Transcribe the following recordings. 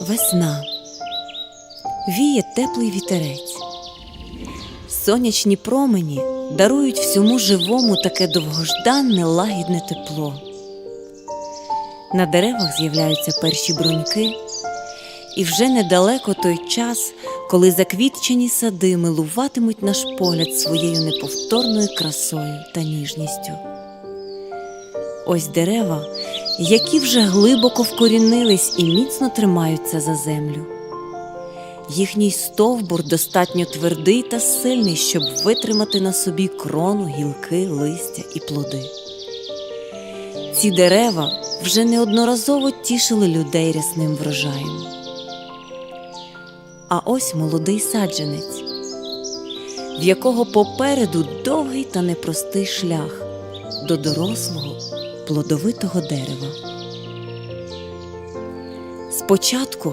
Весна. Віє теплий вітерець. Сонячні промені дарують всьому живому таке довгожданне лагідне тепло. На деревах з'являються перші бруньки, і вже недалеко той час, коли заквітчені сади милуватимуть наш погляд своєю неповторною красою та ніжністю. Ось дерева, які вже глибоко вкорінились і міцно тримаються за землю. Їхній стовбур достатньо твердий та сильний, щоб витримати на собі крону, гілки, листя і плоди. Ці дерева вже неодноразово тішили людей рясним врожаєм. А ось молодий саджанець, в якого попереду довгий та непростий шлях до дорослого плодовитого дерева. Спочатку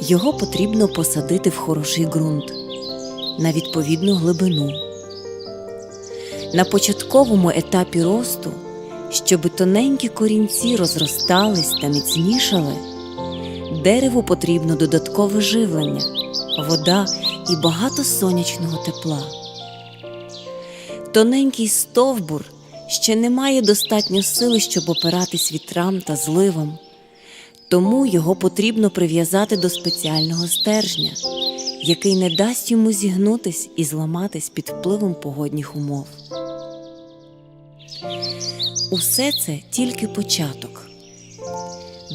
його потрібно посадити в хороший ґрунт на відповідну глибину. На початковому етапі росту, щоб тоненькі корінці розростались та міцнішали, дереву потрібно додаткове живлення, вода і багато сонячного тепла. Тоненький стовбур ще не має достатньо сили, щоб опиратись вітрам та зливам, тому його потрібно прив'язати до спеціального стержня, який не дасть йому зігнутись і зламатись під впливом погодних умов. Усе це тільки початок.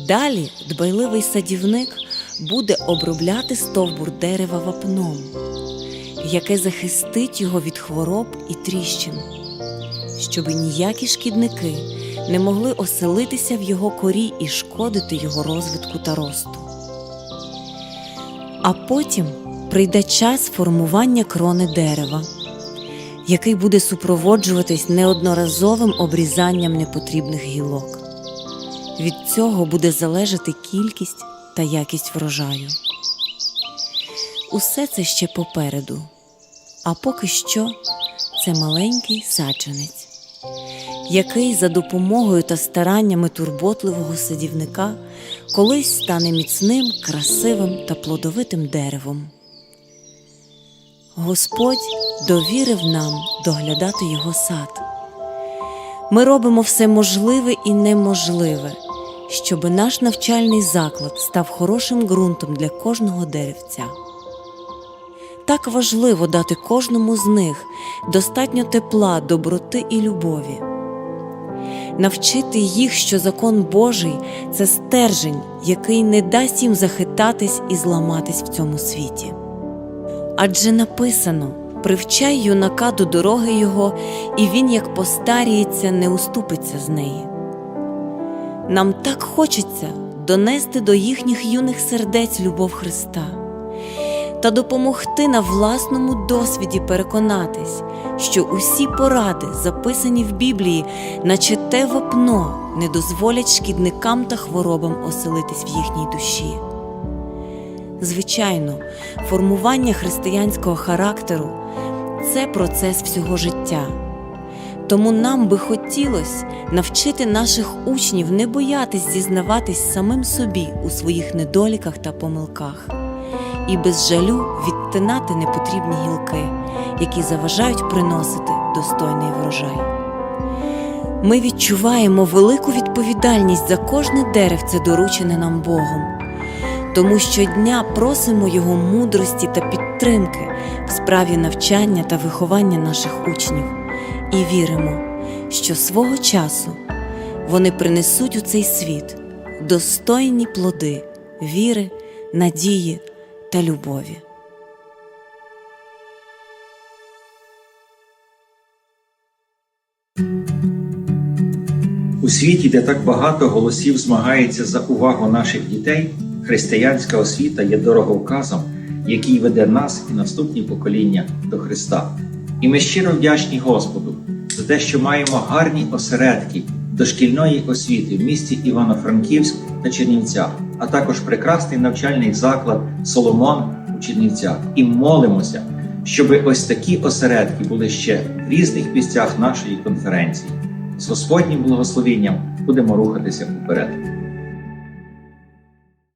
Далі дбайливий садівник буде обробляти стовбур дерева вапном, яке захистить його від хвороб і тріщин, щоб ніякі шкідники не могли оселитися в його корі і шкодити його розвитку та росту. А потім прийде час формування крони дерева, який буде супроводжуватись неодноразовим обрізанням непотрібних гілок. Від цього буде залежати кількість та якість врожаю. Усе це ще попереду, а поки що це маленький саджанець, який за допомогою та стараннями турботливого садівника колись стане міцним, красивим та плодовитим деревом. Господь довірив нам доглядати його сад. Ми робимо все можливе і неможливе, щоб наш навчальний заклад став хорошим ґрунтом для кожного деревця. Так важливо дати кожному з них достатньо тепла, доброти і любові. Навчити їх, що закон Божий це стержень, який не дасть їм захитатись і зламатись в цьому світі. Адже написано привчай юнака до дороги його, і він, як постаріється, не уступиться з неї. Нам так хочеться донести до їхніх юних сердець любов Христа та допомогти на власному досвіді переконатись, що усі поради, записані в Біблії, наче те вапно, не дозволять шкідникам та хворобам оселитись в їхній душі. Звичайно, формування християнського характеру це процес всього життя. Тому нам би хотілося навчити наших учнів не боятись зізнаватись самим собі у своїх недоліках та помилках і без жалю відтинати непотрібні гілки, які заважають приносити достойний врожай. Ми відчуваємо велику відповідальність за кожне деревце, доручене нам Богом. Тому щодня просимо Його мудрості та підтримки в справі навчання та виховання наших учнів і віримо, що свого часу вони принесуть у цей світ достойні плоди віри, надії та любові. У світі, де так багато голосів змагається за увагу наших дітей, християнська освіта є дороговказом, який веде нас і наступні покоління до Христа. І ми щиро вдячні Господу за те, що маємо гарні осередки дошкільної освіти в місті Івано-Франківськ та Чернівцях, а також прекрасний навчальний заклад Соломон у Чернівцях. І молимося, щоб ось такі осередки були ще в різних місцях нашої конференції. З Господнім благословенням будемо рухатися вперед.